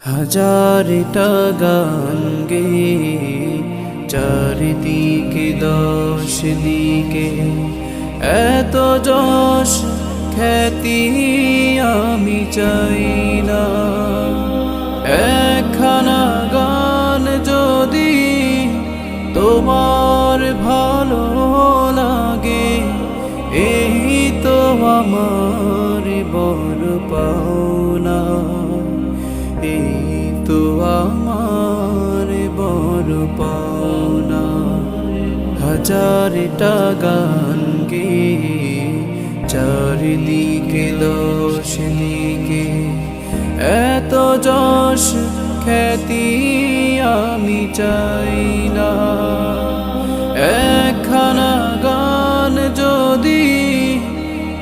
হাজারটা গান গে, চারিদিকে দশ দিকে। এত যশ খ্যাতি আমি চাই না। একখানা গান যদি তোমার ভালো লাগে, এই তো আমার বড় পাওনা হাজারটা গান গে, চারিদিকে দশ দিকে এত যশ খ্যাতি আমি চাই না। একখানা গান যদি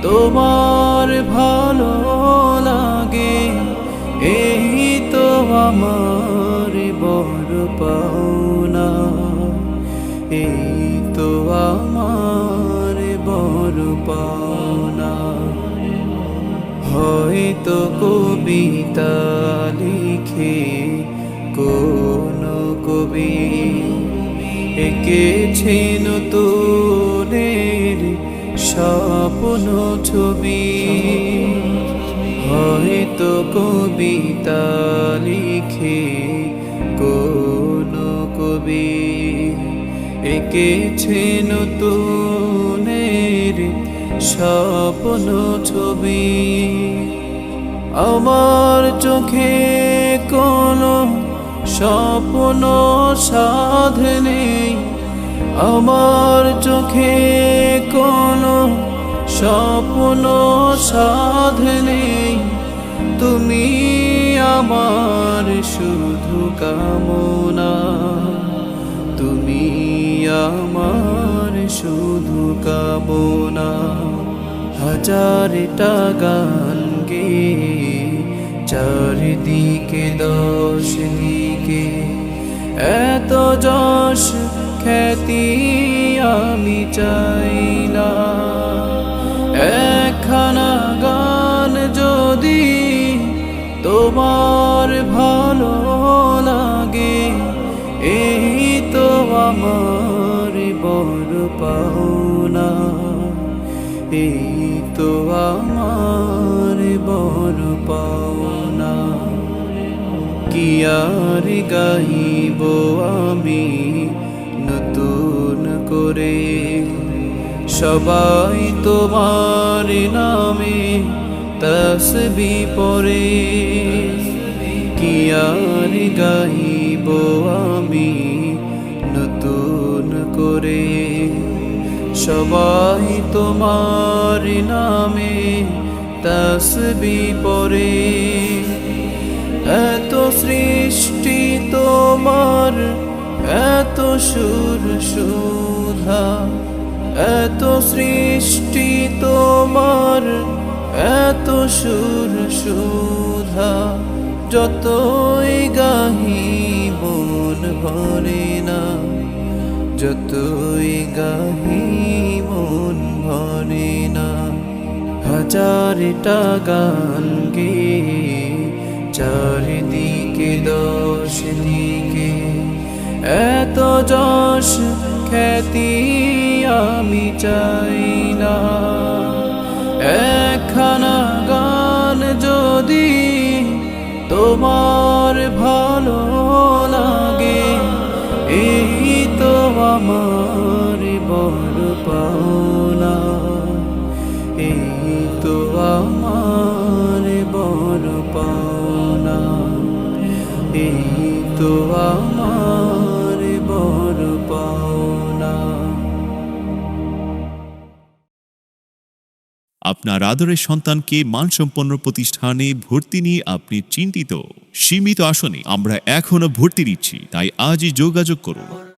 তোমার ভালো লাগে, এই তো আমার বড় পাওনা। এই তো আমার বড় পাওনা। হয়তো কবিতা লিখে কোন কবি এঁকেছে নতুনের স্বপ্ন ছবি। হয়তো কবিতা লিখে কোন কবি এঁকেছে নতুনের স্বপ্ন ছবি। আমার চোখে কোনো স্বপ্ন সাধ নেই। আমার চোখে কোনো স্বপ্ন সাধ নেই। তুমি আমার শুধু কামনা। আমার শুধু কামনা হাজারটা গান গে, চারিদিকে দশ দিকে এত যশ খ্যাতি আমি চাই না। একখানা গান যদি তোমার ভালো লাগে, এই তো আমার পাওনা। এই তো আমার বড় পাওনা। কি আর গাইব আমি নতুন করে? সবাই তোমার নামে তসবি পরে কি আর গাইব আমি সবাই তোমার নামে তসবি পরে এত সৃষ্টি তোমার, এত সুর সুধা। এত সৃষ্টি তোমার, এত সুর সুধা। যতই গাহি মন ভরে না যতই গাহি মন ভরে না, হাজারটা গান গে চারিদিকে দশ দিকে। এত যশ খ্যাতি আমি চাই না, একখানা গান যদি তোমার ভালো লাগে, এই তো আমার বড় পাওনা, এই তো আমার বড় পাওনা, এই তো আমার বড় পাওনা। আপনার আদরের সন্তানকে মানসম্পন্ন প্রতিষ্ঠানে ভর্তি নিয়ে আপনি চিন্তিত। সীমিত আসনে আমরা এখনও ভর্তি দিচ্ছি তাই আজই যোগাযোগ করুন।